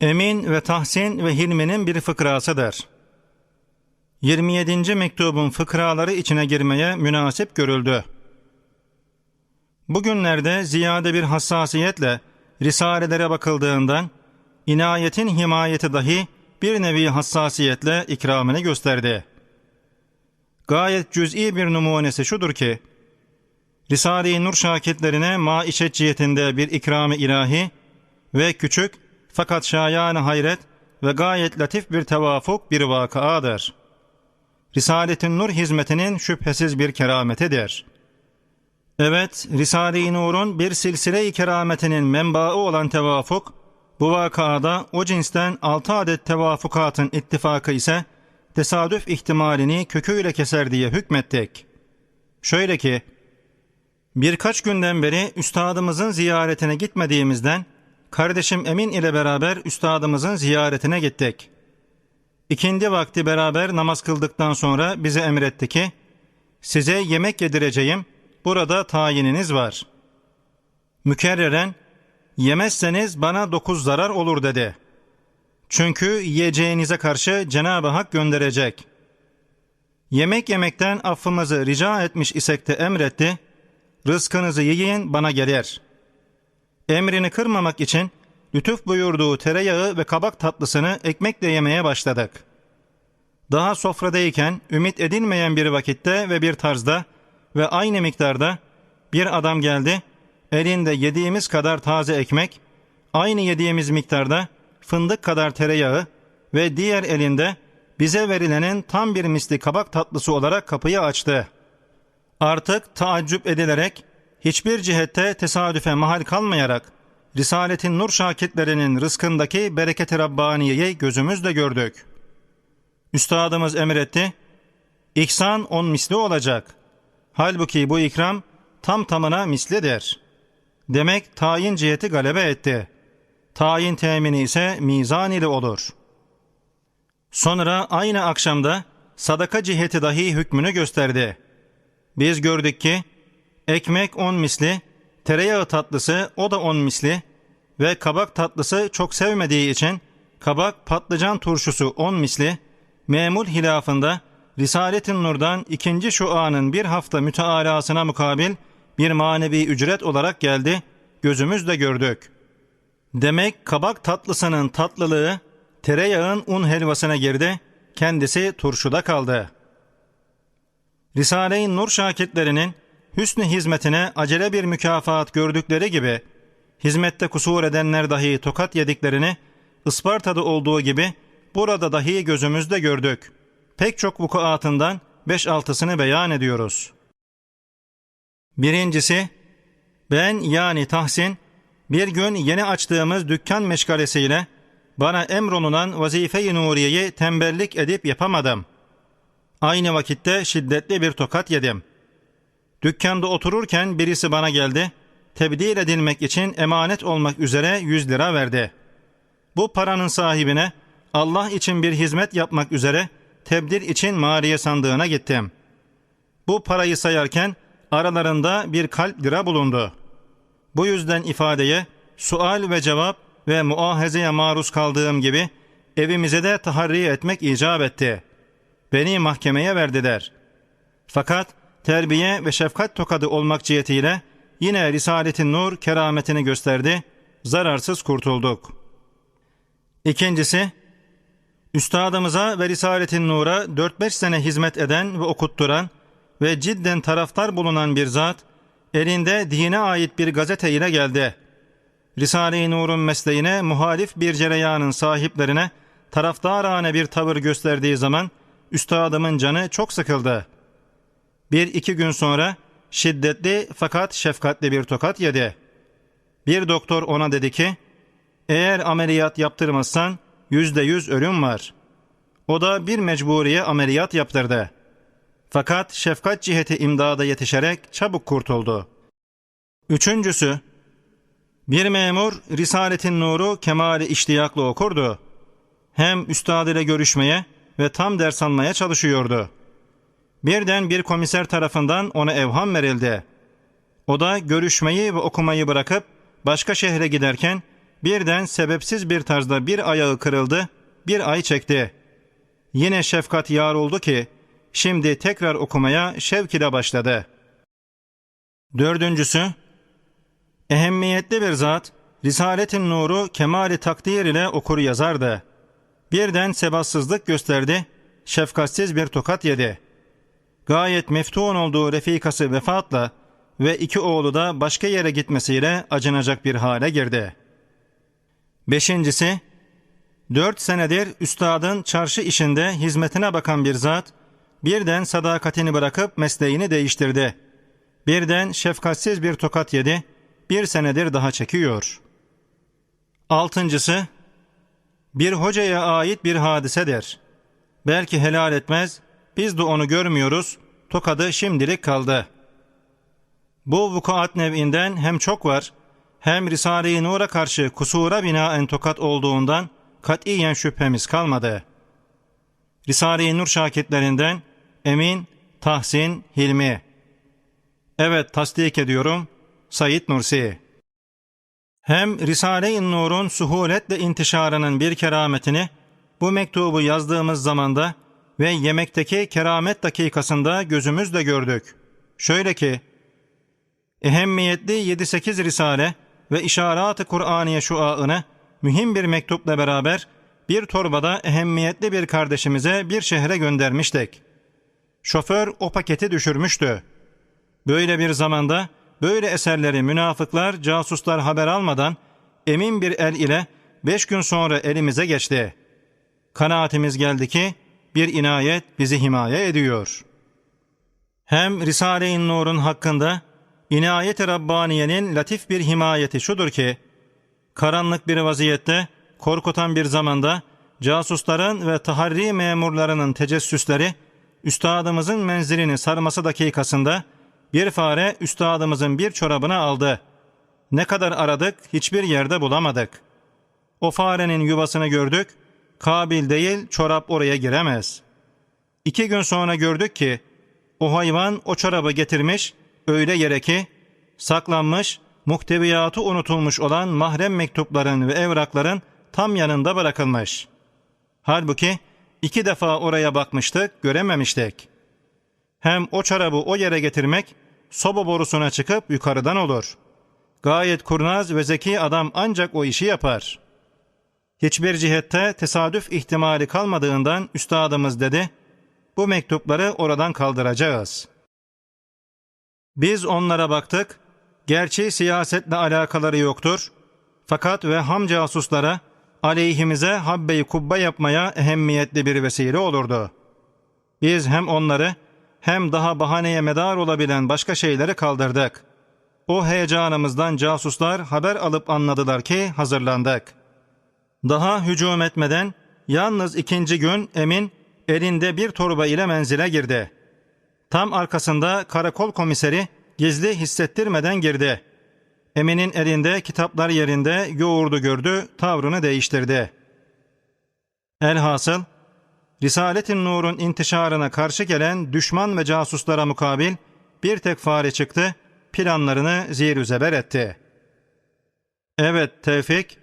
Emin ve Tahsin ve Hilmi'nin bir fıkrasıdır. 27. mektubun fıkraları içine girmeye münasip görüldü. Bugünlerde ziyade bir hassasiyetle risalelere bakıldığından inayetin himayeti dahi bir nevi hassasiyetle ikramını gösterdi. Gayet cüz'i bir numunesi şudur ki, Risale-i Nur şakitlerine maişet cihetinde bir ikram-ı ilahi ve küçük fakat şayan hayret ve gayet latif bir tevafuk bir vakaadır. Risale-i Nur hizmetinin şüphesiz bir kerametidir. Evet, Risale-i Nur'un bir silsile-i kerametinin menbaı olan tevafuk, bu vakada o cinsten altı adet tevafukatın ittifakı ise tesadüf ihtimalini köküyle keser diye hükmettik. Şöyle ki, birkaç günden beri üstadımızın ziyaretine gitmediğimizden kardeşim Emin ile beraber üstadımızın ziyaretine gittik. İkindi vakti beraber namaz kıldıktan sonra bize emretti ki, size yemek yedireceğim, burada tayininiz var. Mükerreren, yemezseniz bana dokuz zarar olur dedi. Çünkü yiyeceğinize karşı Cenab-ı Hak gönderecek. Yemek yemekten affımızı rica etmiş isek de emretti, rızkınızı yiyin bana gelir. Emrini kırmamak için lütuf buyurduğu tereyağı ve kabak tatlısını ekmekle yemeye başladık. Daha sofradayken ümit edilmeyen bir vakitte ve bir tarzda ve aynı miktarda bir adam geldi, elinde yediğimiz kadar taze ekmek, aynı yediğimiz miktarda fındık kadar tereyağı ve diğer elinde bize verilenin tam bir misli kabak tatlısı olarak kapıyı açtı. Artık taaccüp edilerek hiçbir cihette tesadüfe mahal kalmayarak Risaletin Nur şakitlerinin rızkındaki bereket-i Rabbaniye'yi gözümüzle gördük. Üstadımız emretti, İhsan on misli olacak. Halbuki bu ikram tam tamına mislidir. Demek tayin ciheti galebe etti. Tayin temini ise mizan ile olur. Sonra aynı akşamda sadaka ciheti dahi hükmünü gösterdi. Biz gördük ki ekmek on misli, tereyağı tatlısı o da on misli ve kabak tatlısı çok sevmediği için kabak patlıcan turşusu on misli, memul hilafında Risalet-i Nur'dan ikinci şuanın bir hafta mütealasına mukabil bir manevi ücret olarak geldi, gözümüzle gördük. Demek kabak tatlısının tatlılığı tereyağın un helvasına girdi, kendisi turşuda kaldı. Risale-i Nur şakitlerinin hüsnü hizmetine acele bir mükafat gördükleri gibi, hizmette kusur edenler dahi tokat yediklerini, Isparta'da olduğu gibi burada dahi gözümüzde gördük. Pek çok vukuatından beş altısını beyan ediyoruz. Birincisi, ben yani Tahsin, bir gün yeni açtığımız dükkan meşgalesiyle bana emrolunan vazife-i nuriyeyi tembellik edip yapamadım. Aynı vakitte şiddetli bir tokat yedim. Dükkanda otururken birisi bana geldi, tebdil edilmek için emanet olmak üzere yüz lira verdi. Bu paranın sahibine Allah için bir hizmet yapmak üzere tebdil için maliye sandığına gittim. Bu parayı sayarken aralarında bir kalp lira bulundu. Bu yüzden ifadeye sual ve cevap ve muahezeye maruz kaldığım gibi evimize de taharri etmek icap etti. Beni mahkemeye verdiler. Fakat terbiye ve şefkat tokadı olmak cihetiyle yine Risaletin Nur kerametini gösterdi, zararsız kurtulduk. İkincisi, Üstadımıza ve Risaletin Nur'a 4-5 sene hizmet eden ve okutturan ve cidden taraftar bulunan bir zat, elinde dine ait bir gazete ile geldi. Risale-i Nur'un mesleğine muhalif bir cereyanın sahiplerine taraftarane bir tavır gösterdiği zaman üstadımın canı çok sıkıldı. Bir iki gün sonra şiddetli fakat şefkatli bir tokat yedi. Bir doktor ona dedi ki, eğer ameliyat yaptırmazsan yüzde yüz ölüm var. O da bir mecburiye ameliyat yaptırdı. Fakat şefkat ciheti imdada yetişerek çabuk kurtuldu. Üçüncüsü, bir memur Risaletin Nur'u kemali iştiyaklı okurdu. Hem üstad ile görüşmeye ve tam ders almaya çalışıyordu. Birden bir komiser tarafından ona evham verildi. O da görüşmeyi ve okumayı bırakıp başka şehre giderken birden sebepsiz bir tarzda bir ayağı kırıldı, bir ay çekti. Yine şefkat yar oldu ki, şimdi tekrar okumaya şevk ile başladı. Dördüncüsü, ehemmiyetli bir zat, Risaletin nuru kemali takdir ile okur yazardı. Birden sebatsızlık gösterdi, şefkatsiz bir tokat yedi. Gayet meftun olduğu refikası vefatla ve iki oğlu da başka yere gitmesiyle acınacak bir hale girdi. Beşincisi, dört senedir üstadın çarşı işinde hizmetine bakan bir zat, birden sadakatini bırakıp mesleğini değiştirdi. Birden şefkatsiz bir tokat yedi, bir senedir daha çekiyor. Altıncısı, bir hocaya ait bir hadisedir. Belki helal etmez, biz de onu görmüyoruz, tokadı şimdilik kaldı. Bu vukuat nev'inden hem çok var, hem Risale-i Nur'a karşı kusura binaen tokat olduğundan katiyen şüphemiz kalmadı. Risale-i Nur şakitlerinden Emin, Tahsin, Hilmi. Evet tasdik ediyorum, Said Nursi. Hem Risale-i Nur'un suhuletle intişarının bir kerametini bu mektubu yazdığımız zamanda ve yemekteki keramet dakikasında gözümüzle gördük. Şöyle ki, ehemmiyetli 7-8 risale ve işarat-ı Kur'aniye şuaını mühim bir mektupla beraber bir torbada ehemmiyetli bir kardeşimize bir şehre göndermiştik. Şoför o paketi düşürmüştü. Böyle bir zamanda böyle eserleri münafıklar, casuslar haber almadan emin bir el ile beş gün sonra elimize geçti. Kanaatimiz geldi ki bir inayet bizi himaye ediyor. Hem Risale-i Nur'un hakkında inayet-i Rabbaniye'nin latif bir himayeti şudur ki, karanlık bir vaziyette, korkutan bir zamanda, casusların ve taharri memurlarının tecessüsleri, üstadımızın menzilini sarması dakikasında, bir fare üstadımızın bir çorabını aldı. Ne kadar aradık hiçbir yerde bulamadık. O farenin yuvasını gördük, kabil değil çorap oraya giremez. İki gün sonra gördük ki, o hayvan o çorabı getirmiş, öyle yere ki, saklanmış, muhteviyatı unutulmuş olan mahrem mektupların ve evrakların tam yanında bırakılmış. Halbuki iki defa oraya bakmıştık, görememiştik. Hem o çorabı o yere getirmek, soba borusuna çıkıp yukarıdan olur. Gayet kurnaz ve zeki adam ancak o işi yapar. Hiçbir cihette tesadüf ihtimali kalmadığından üstadımız dedi, bu mektupları oradan kaldıracağız.'' Biz onlara baktık. Gerçi siyasetle alakaları yoktur. Fakat ve ham casuslara aleyhimize habbe-i kubbe yapmaya ehemmiyetli bir vesile olurdu. Biz hem onları hem daha bahaneye medar olabilen başka şeyleri kaldırdık. O heyecanımızdan casuslar haber alıp anladılar ki hazırlandık. Daha hücum etmeden yalnız ikinci gün Emin elinde bir torba ile menzile girdi.'' Tam arkasında karakol komiseri gizli hissettirmeden girdi. Emin'in elinde kitaplar yerinde yoğurdu gördü, tavrını değiştirdi. Elhasıl, Risaletin Nur'un intişarına karşı gelen düşman ve casuslara mukabil bir tek fare çıktı, planlarını zir zeber etti. Evet Tevfik,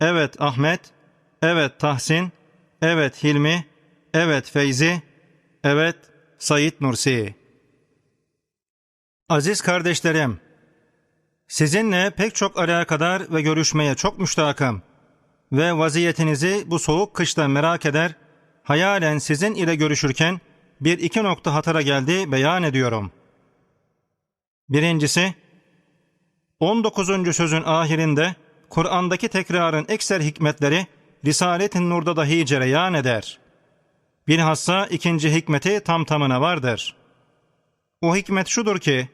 evet Ahmet, evet Tahsin, evet Hilmi, evet Feyzi, evet Said Nursi Aziz kardeşlerim, sizinle pek çok alakadar ve görüşmeye çok müştakım ve vaziyetinizi bu soğuk kışta merak eder, hayalen sizin ile görüşürken bir iki nokta hatara geldi beyan ediyorum. Birincisi, 19. sözün ahirinde Kur'an'daki tekrarın ekser hikmetleri Risalet-i Nur'da dahi cereyan eder. Bilhassa ikinci hikmeti tam tamına vardır. O hikmet şudur ki,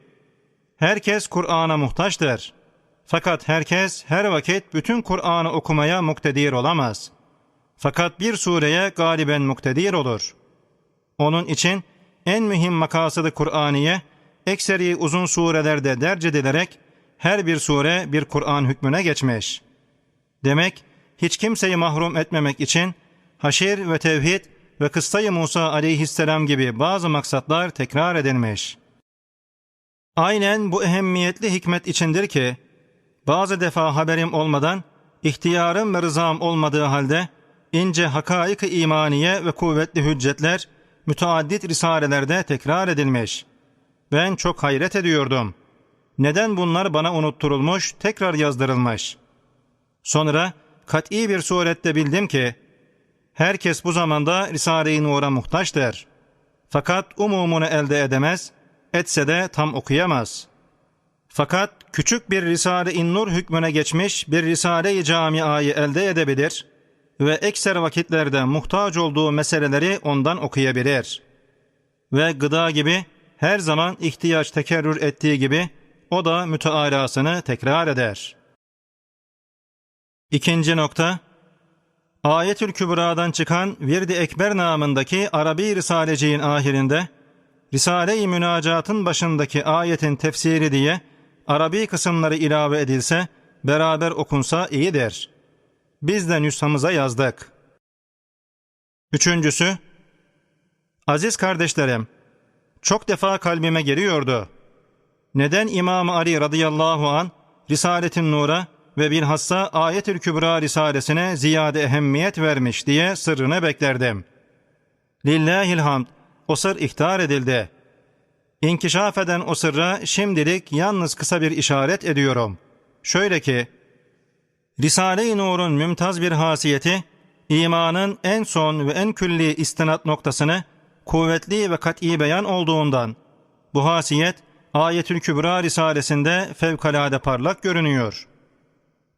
herkes Kur'an'a muhtaçtır. Fakat herkes her vakit bütün Kur'an'ı okumaya muktedir olamaz. Fakat bir sureye galiben muktedir olur. Onun için en mühim makasıdı Kur'aniye, ekseri uzun surelerde derc edilerek her bir sure bir Kur'an hükmüne geçmiş. Demek hiç kimseyi mahrum etmemek için haşir ve tevhid ve kıssayı Musa aleyhisselam gibi bazı maksatlar tekrar edilmiş. Aynen bu ehemmiyetli hikmet içindir ki, bazı defa haberim olmadan ihtiyarım ve rızam olmadığı halde ince hakaik-ı imaniye ve kuvvetli hüccetler müteaddit risalelerde tekrar edilmiş. Ben çok hayret ediyordum. Neden bunlar bana unutturulmuş, tekrar yazdırılmış? Sonra kat'i bir surette bildim ki, herkes bu zamanda Risale-i Nur'a muhtaçtır. Fakat umumunu elde edemez, etse de tam okuyamaz. Fakat küçük bir Risale-i Nur hükmüne geçmiş bir Risale-i Camia'yı elde edebilir ve ekser vakitlerde muhtaç olduğu meseleleri ondan okuyabilir. Ve gıda gibi her zaman ihtiyaç tekerrür ettiği gibi o da mütealasını tekrar eder. İkinci nokta, Ayetül Kübra'dan çıkan Virdi Ekber namındaki Arabi Risaleciğin ahirinde, Risale-i Münacat'ın başındaki ayetin tefsiri diye Arabi kısımları ilave edilse, beraber okunsa iyidir. Biz de nüshamıza yazdık. Üçüncüsü, Aziz kardeşlerim, çok defa kalbime geliyordu. Neden İmam Ali radıyallahu an Risaletin Nur'a ve bilhassa Ayetül Kübra Risalesine ziyade ehemmiyet vermiş diye sırrını beklerdim. Lillahil hamd, o sır ihtar edildi. İnkişaf eden o sırra şimdilik yalnız kısa bir işaret ediyorum. Şöyle ki, Risale-i Nur'un mümtaz bir hasiyeti, imanın en son ve en külli istinat noktasını kuvvetli ve kat'i beyan olduğundan, bu hasiyet Ayetül Kübra Risalesinde fevkalade parlak görünüyor.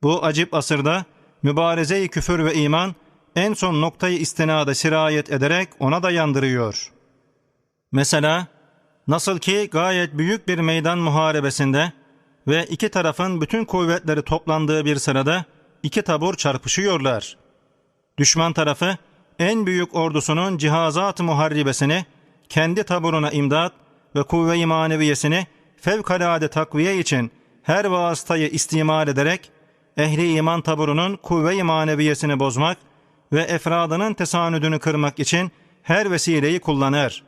Bu acip asırda mübareze-i küfür ve iman en son noktayı istinada sirayet ederek ona dayandırıyor. Mesela nasıl ki gayet büyük bir meydan muharebesinde ve iki tarafın bütün kuvvetleri toplandığı bir sırada iki tabur çarpışıyorlar. Düşman tarafı en büyük ordusunun cihazat-ı muharribesini kendi taburuna imdat ve kuvve-i maneviyesini fevkalade takviye için her vasıtayı istimal ederek ehli iman taburunun kuvve-i maneviyesini bozmak ve efradının tesanüdünü kırmak için her vesileyi kullanır.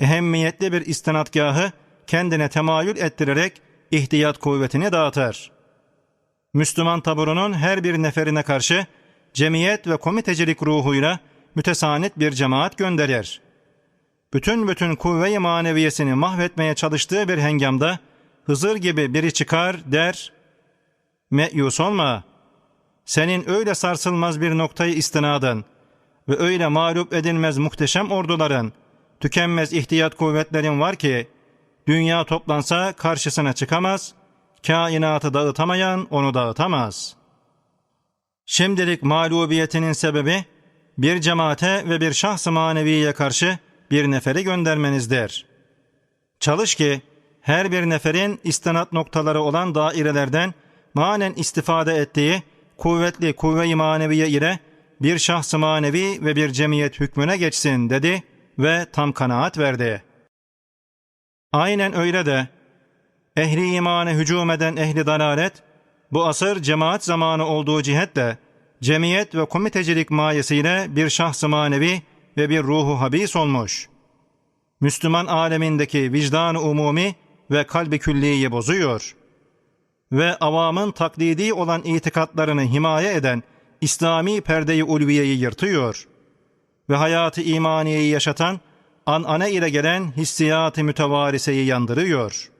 Ehemmiyetli bir istinatgahı kendine temayül ettirerek ihtiyat kuvvetini dağıtır. Müslüman taburunun her bir neferine karşı cemiyet ve komitecilik ruhuyla mütesanit bir cemaat gönderir. Bütün bütün kuvve-i maneviyesini mahvetmeye çalıştığı bir hengamda Hızır gibi biri çıkar der, Meyus olma, senin öyle sarsılmaz bir noktayı istinadın ve öyle mağlup edilmez muhteşem orduların, tükenmez ihtiyat kuvvetlerin var ki, dünya toplansa karşısına çıkamaz, kainatı dağıtamayan onu dağıtamaz. Şimdilik mağlubiyetinin sebebi, bir cemaate ve bir şahs-ı maneviye karşı bir neferi göndermenizdir. Çalış ki her bir neferin istinat noktaları olan dairelerden manen istifade ettiği kuvvetli kuvve-i maneviye ile bir şahs-ı manevi ve bir cemiyet hükmüne geçsin dedi ve tam kanaat verdi. Aynen öyle de ehli imane hücum eden ehli dalalet bu asır cemaat zamanı olduğu cihetle cemiyet ve komitecilik mayesiyle bir şahs-ı manevi ve bir ruhu habis olmuş. Müslüman alemindeki vicdan-ı umumi ve kalbi külliyi bozuyor. Ve avamın taklidi olan itikatlarını himaye eden İslami perdeyi ulviyeyi yırtıyor. Ve hayatı imaniyeyi yaşatan anane ile gelen hissiyatı mütevariseyi yandırıyor.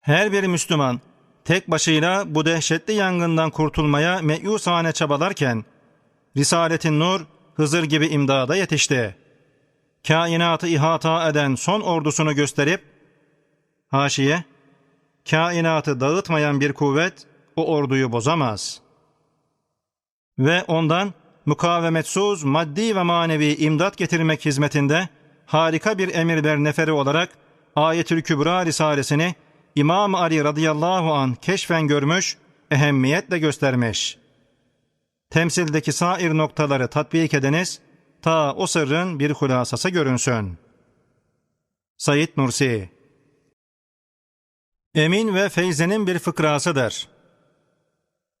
Her bir Müslüman tek başıyla bu dehşetli yangından kurtulmaya meyusane çabalarken, Risaletin Nur Hızır gibi imdada yetişti. Kainatı ihata eden son ordusunu gösterip, haşiye, kainatı dağıtmayan bir kuvvet o orduyu bozamaz. Ve ondan mukavemetsuz maddi ve manevi imdat getirmek hizmetinde harika bir emirber neferi olarak Ayetül Kübra Risalesini İmam Ali radıyallahu an keşfen görmüş, ehemmiyetle göstermiş. Temsildeki sair noktaları tatbik edeniz, ta o sırrın bir hulasası görünsün. Said Nursi Emin ve Feyze'nin bir fıkrasıdır.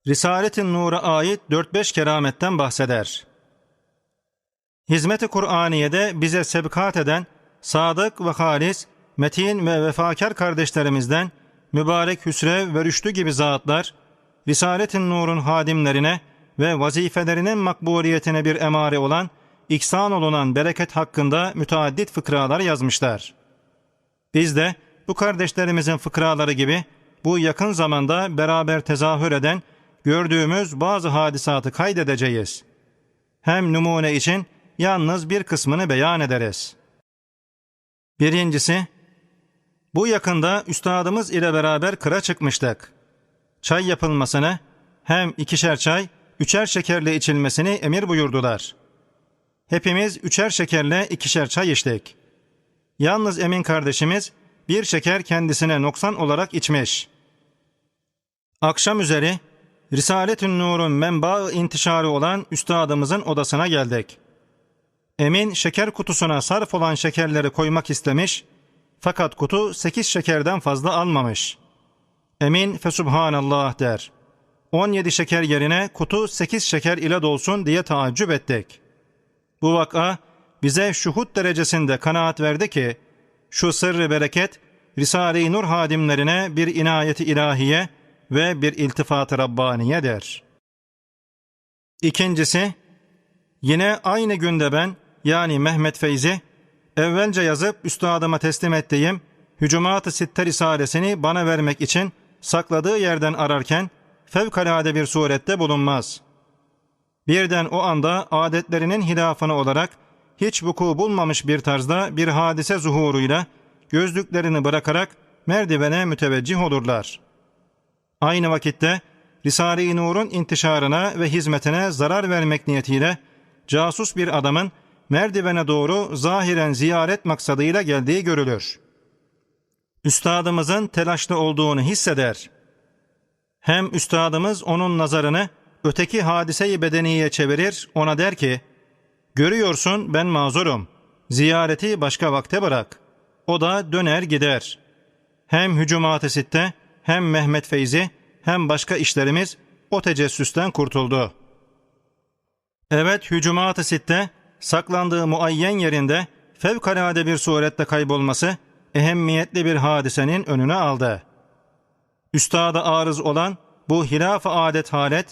Risaletin Nur'a ait 4-5 kerametten bahseder. Hizmet-i Kur'aniye'de bize sebkat eden sadık ve halis, metin ve vefakar kardeşlerimizden mübarek Hüsrev ve Rüştü gibi zatlar, Risaletin Nur'un hadimlerine ve vazifelerinin makbuliyetine bir emare olan iksan olunan bereket hakkında müteaddit fıkralar yazmışlar. Biz de bu kardeşlerimizin fıkraları gibi bu yakın zamanda beraber tezahür eden gördüğümüz bazı hadisatı kaydedeceğiz. Hem numune için yalnız bir kısmını beyan ederiz. Birincisi, bu yakında üstadımız ile beraber kıra çıkmıştık. Çay yapılmasını hem ikişer çay, üçer şekerle içilmesini emir buyurdular. Hepimiz üçer şekerle ikişer çay içtik. Yalnız Emin kardeşimiz bir şeker kendisine noksan olarak içmiş. Akşam üzeri Risalet-ün Nur'un menba intişarı olan üstadımızın odasına geldik. Emin şeker kutusuna sarf olan şekerleri koymak istemiş fakat kutu sekiz şekerden fazla almamış. Emin fesubhanallah der. 17 şeker yerine kutu 8 şeker ile dolsun diye taaccüp ettik. Bu vaka bize şuhut derecesinde kanaat verdi ki şu sırrı bereket Risale-i Nur hadimlerine bir inayeti ilahiye ve bir iltifat-ı Rabbaniyedir. İkincisi, yine aynı günde ben yani Mehmet Feyzi evvelce yazıp üstadıma teslim ettiğim Hücumat-ı Sitte Risalesini bana vermek için sakladığı yerden ararken fevkalade bir surette bulunmaz. Birden o anda adetlerinin hilafını olarak hiç vuku bulmamış bir tarzda bir hadise zuhuruyla gözlüklerini bırakarak merdivene müteveccih olurlar. Aynı vakitte Risale-i Nur'un intişarına ve hizmetine zarar vermek niyetiyle casus bir adamın merdivene doğru zahiren ziyaret maksadıyla geldiği görülür. Üstadımızın telaşlı olduğunu hisseder. Hem üstadımız onun nazarını öteki hadiseyi bedeniye çevirir, ona der ki, Görüyorsun ben mazurum, ziyareti başka vakte bırak. O da döner gider. Hem hücumat-ı sitte, hem Mehmet Feyzi, hem başka işlerimiz o tecessüsten kurtuldu. Evet hücumat-ı sitte, saklandığı muayyen yerinde fevkalade bir surette kaybolması, ehemmiyetli bir hadisenin önüne aldı. Üstada arız olan bu hilaf-ı adet halet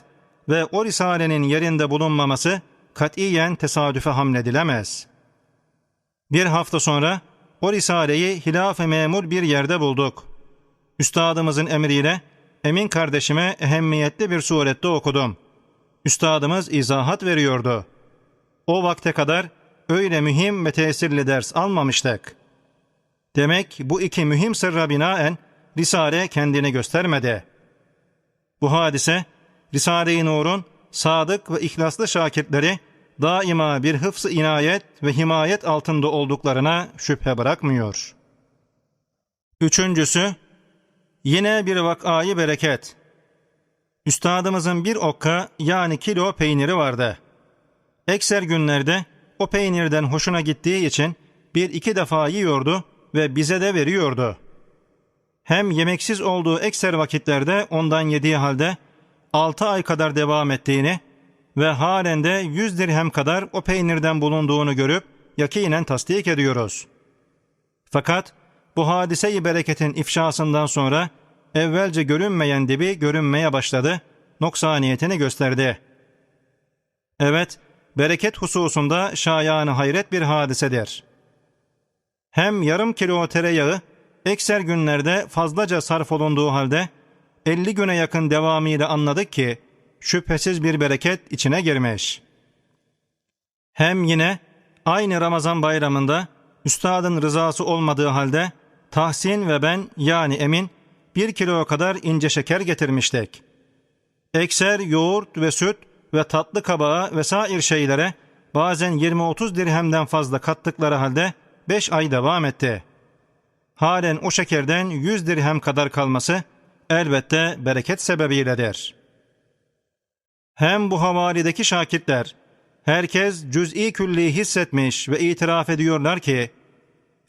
ve o risalenin yerinde bulunmaması katiyen tesadüfe hamledilemez. Bir hafta sonra o risaleyi hilaf-ı memur bir yerde bulduk. Üstadımızın emriyle Emin kardeşime ehemmiyetli bir surette okudum. Üstadımız izahat veriyordu. O vakte kadar öyle mühim ve tesirli ders almamıştık. Demek bu iki mühim sırra binaen Risale kendini göstermedi. Bu hadise Risale-i Nur'un sadık ve ihlaslı şakirtleri daima bir hıfz inayet ve himayet altında olduklarına şüphe bırakmıyor. Üçüncüsü, yine bir vakayı bereket. Üstadımızın bir okka yani kilo peyniri vardı. Ekser günlerde o peynirden hoşuna gittiği için bir iki defa yiyordu ve bize de veriyordu. Hem yemeksiz olduğu ekser vakitlerde ondan yediği halde altı ay kadar devam ettiğini ve halen de yüz dirhem kadar o peynirden bulunduğunu görüp yakinen tasdik ediyoruz. Fakat bu hadise-i bereketin ifşasından sonra evvelce görünmeyen dibi görünmeye başladı, noksaniyetini gösterdi. Evet, bereket hususunda şayanı hayret bir hadisedir. Hem yarım kilo tereyağı ekser günlerde fazlaca sarf olunduğu halde 50 güne yakın devamıyla anladık ki şüphesiz bir bereket içine girmiş. Hem yine aynı Ramazan bayramında üstadın rızası olmadığı halde Tahsin ve ben yani Emin bir kilo kadar ince şeker getirmiştik. Ekser yoğurt ve süt ve tatlı kabağı vesair şeylere bazen 20-30 dirhemden fazla kattıkları halde 5 ay devam etti. Halen o şekerden 100 dirhem kadar kalması elbette bereket sebebiyledir.'' Hem bu havalideki şakirtler, herkes cüz'i külliyi hissetmiş ve itiraf ediyorlar ki,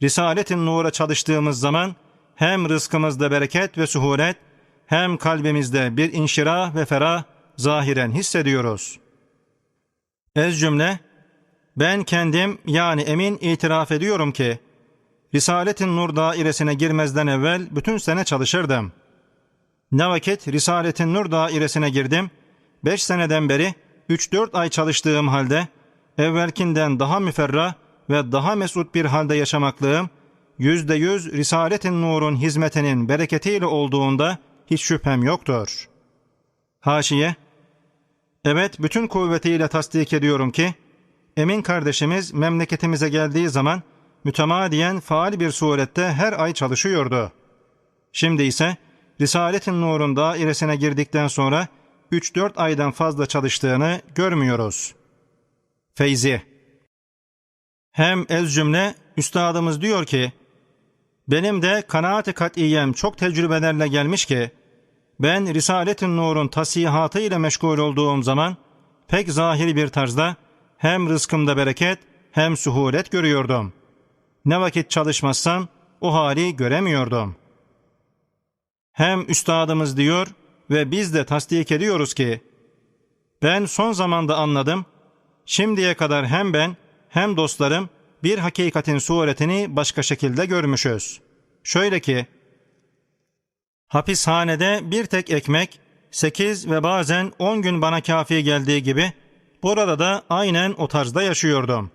Risaletin Nur'a çalıştığımız zaman hem rızkımızda bereket ve suhuret, hem kalbimizde bir inşirah ve ferah zahiren hissediyoruz. Ez cümle, ben kendim yani emin itiraf ediyorum ki, Risaletin Nur dairesine girmezden evvel bütün sene çalışırdım. Ne vakit Risaletin Nur dairesine girdim, beş seneden beri üç dört ay çalıştığım halde evvelkinden daha müferra ve daha mesut bir halde yaşamaklığım, yüzde yüz Risaletin Nur'un hizmetinin bereketiyle olduğunda hiç şüphem yoktur. Haşiye, evet bütün kuvvetiyle tasdik ediyorum ki, Emin kardeşimiz memleketimize geldiği zaman mütemadiyen faal bir surette her ay çalışıyordu. Şimdi ise Risaletin Nur'un dairesine girdikten sonra 3-4 aydan fazla çalıştığını görmüyoruz. Feyzi Hem ez cümle üstadımız diyor ki, benim de kanaat-ı kat'iyem çok tecrübelerle gelmiş ki, ben Risaletin Nur'un tasihatı ile meşgul olduğum zaman pek zahiri bir tarzda hem rızkımda bereket hem suhulet görüyordum. Ne vakit çalışmazsam o hali göremiyordum. Hem üstadımız diyor ve biz de tasdik ediyoruz ki, ben son zamanda anladım, şimdiye kadar hem ben hem dostlarım bir hakikatin suretini başka şekilde görmüşüz. Şöyle ki, hapishanede bir tek ekmek, sekiz ve bazen on gün bana kafi geldiği gibi, burada da aynen o tarzda yaşıyordum.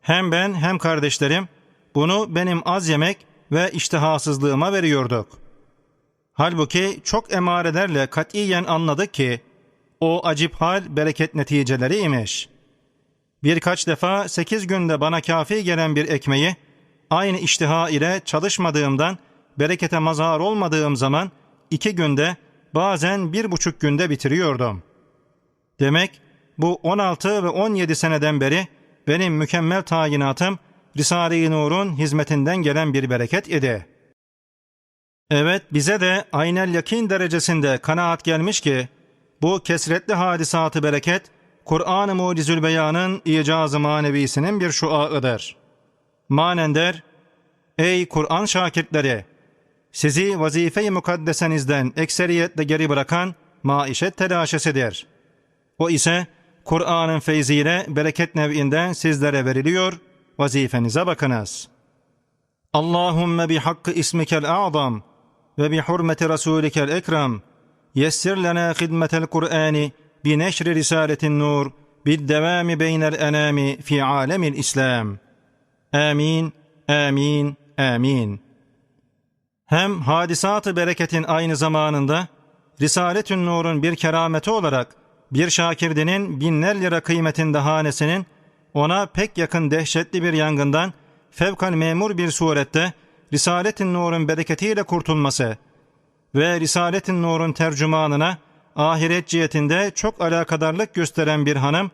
Hem ben hem kardeşlerim bunu benim az yemek ve iştihasızlığıma veriyorduk. Halbuki çok emarelerle katiyen anladık ki o acip hal bereket neticeleriymiş. Birkaç defa sekiz günde bana kafi gelen bir ekmeği aynı iştiha ile çalışmadığımdan berekete mazhar olmadığım zaman iki günde bazen bir buçuk günde bitiriyordum. Demek bu 16 ve 17 seneden beri benim mükemmel tayinatım Risale-i Nur'un hizmetinden gelen bir bereket idi. Evet bize de aynel yakin derecesinde kanaat gelmiş ki bu kesretli hadisatı bereket Kur'an-ı Mucizül Beyan'ın icazı manevisinin bir şuaıdır. Manen der, Ey Kur'an şakirtleri! Sizi vazife-i mukaddesenizden ekseriyetle geri bırakan maişet telaşesidir. O ise Kur'an'ın feyziyle bereket nev'inden sizlere veriliyor, vazifenize bakınız. Allahümme bi hakkı ismikel a'zam ve bi hurmeti rasulikel ekrem yessir lana hidmetel Kur'ani bi neşri risaletin nur devami beynel enami fi alemil İslam. Amin, amin, amin. Hem hadisatı bereketin aynı zamanında Risaletün Nur'un bir kerameti olarak bir şakirdinin binler lira kıymetinde hanesinin ona pek yakın dehşetli bir yangından fevkal memur bir surette Risaletin Nur'un bereketiyle kurtulması ve Risaletin Nur'un tercümanına ahiret cihetinde çok alakadarlık gösteren bir hanım,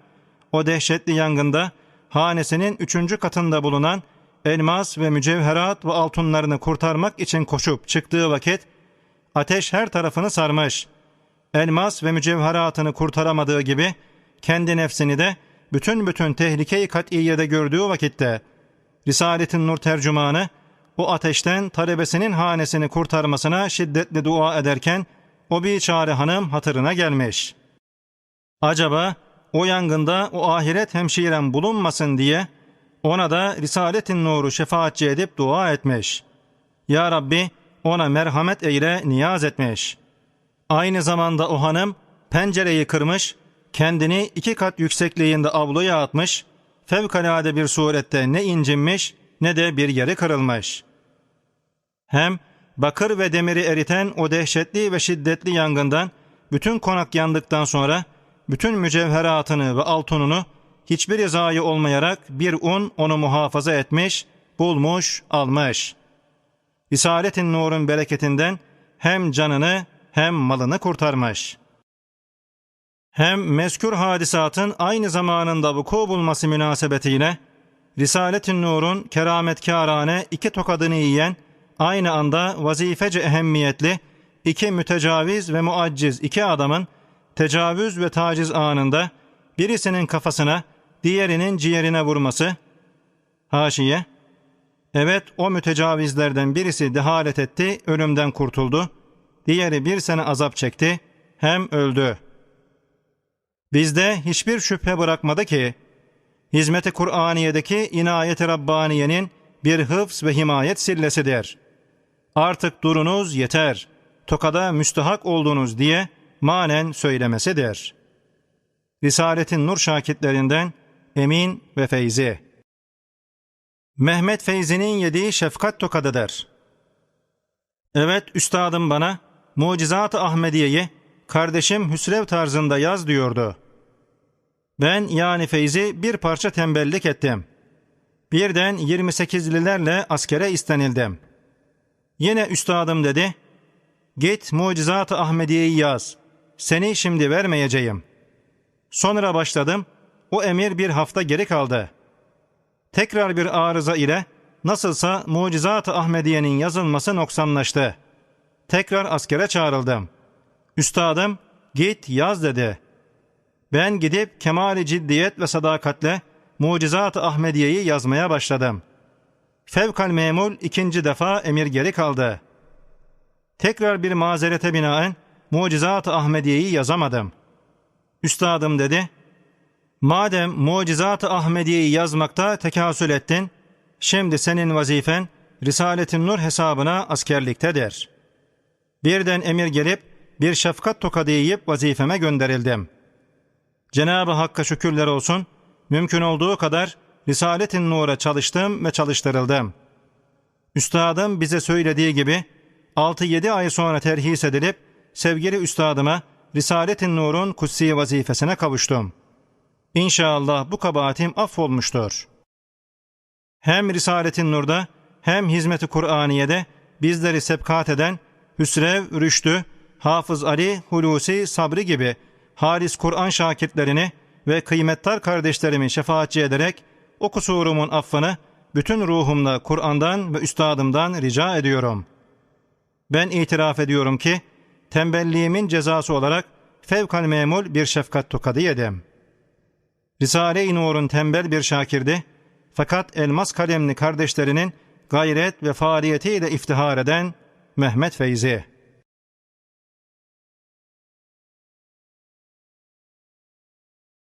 o dehşetli yangında hanesinin üçüncü katında bulunan elmas ve mücevherat ve altınlarını kurtarmak için koşup çıktığı vakit, ateş her tarafını sarmış. Elmas ve mücevheratını kurtaramadığı gibi, kendi nefsini de bütün bütün tehlike-i kat'iyede gördüğü vakitte, Risaletin Nur tercümanı, o ateşten talebesinin hanesini kurtarmasına şiddetli dua ederken, o bir çare hanım hatırına gelmiş. Acaba o yangında o ahiret hemşirem bulunmasın diye ona da Risaletin nuru şefaatçi edip dua etmiş. Ya Rabbi ona merhamet eyle niyaz etmiş. Aynı zamanda o hanım pencereyi kırmış, kendini iki kat yüksekliğinde avluya atmış, fevkalade bir surette ne incinmiş ne de bir yeri kırılmış. Hem bakır ve demiri eriten o dehşetli ve şiddetli yangından bütün konak yandıktan sonra bütün mücevheratını ve altınunu hiçbir zayi olmayarak bir un onu muhafaza etmiş, bulmuş, almış. Risaletin nurun bereketinden hem canını hem malını kurtarmış. Hem meskür hadisatın aynı zamanında vuku bulması münasebetiyle Risaletin Nur'un kerametkârane iki tokadını yiyen, aynı anda vazifece ehemmiyetli, iki mütecaviz ve muacciz iki adamın tecavüz ve taciz anında birisinin kafasına, diğerinin ciğerine vurması, haşiye, evet o mütecavizlerden birisi dehalet etti, ölümden kurtuldu, diğeri bir sene azap çekti, hem öldü. Bizde hiçbir şüphe bırakmadı ki, hizmet-i Kur'aniye'deki inayet-i Rabbaniye'nin bir hıfz ve himayet sillesidir. Artık durunuz yeter. tokada müstahak oldunuz diye manen söylemesidir. Risaletin Nur şakitlerinden Emin ve Feyzi Mehmet Feyzi'nin yediği şefkat tokadıdır. Evet üstadım bana Mucizat-ı Ahmediye'yi kardeşim Hüsrev tarzında yaz diyordu. Ben yani Feyzi bir parça tembellik ettim. Birden 28'lilerle askere istenildim. Yine üstadım dedi, git Mucizat-ı Ahmediye'yi yaz. Seni şimdi vermeyeceğim. Sonra başladım, o emir bir hafta geri kaldı. Tekrar bir arıza ile nasılsa Mucizat-ı Ahmediye'nin yazılması noksanlaştı. Tekrar askere çağrıldım. Üstadım git yaz dedi. Ben gidip kemali ciddiyet ve sadakatle Mucizat-ı Ahmediye'yi yazmaya başladım. Fevkal memul ikinci defa emir geri kaldı. Tekrar bir mazerete binaen Mucizat-ı Ahmediye'yi yazamadım. Üstadım dedi, Madem Mucizat-ı Ahmediye'yi yazmakta tekasül ettin, şimdi senin vazifen Risaletin Nur hesabına askerliktedir. Birden emir gelip bir şefkat tokadı yiyip vazifeme gönderildim. Cenab-ı Hakk'a şükürler olsun, mümkün olduğu kadar Risaletin Nur'a çalıştım ve çalıştırıldım. Üstadım bize söylediği gibi 6-7 ay sonra terhis edilip sevgili üstadıma Risaletin Nur'un kutsi vazifesine kavuştum. İnşallah bu kabahatim affolmuştur. Hem Risaletin Nur'da hem Hizmet-i Kur'aniye'de bizleri sebkat eden Hüsrev, Rüştü, Hafız Ali, Hulusi, Sabri gibi halis Kur'an şakirtlerini ve kıymettar kardeşlerimi şefaatçi ederek o kusurumun affını bütün ruhumla Kur'an'dan ve üstadımdan rica ediyorum. Ben itiraf ediyorum ki tembelliğimin cezası olarak fevkal memul bir şefkat tokadı yedim. Risale-i Nur'un tembel bir şakirdi fakat elmas kalemli kardeşlerinin gayret ve faaliyetiyle iftihar eden Mehmet Feyzi.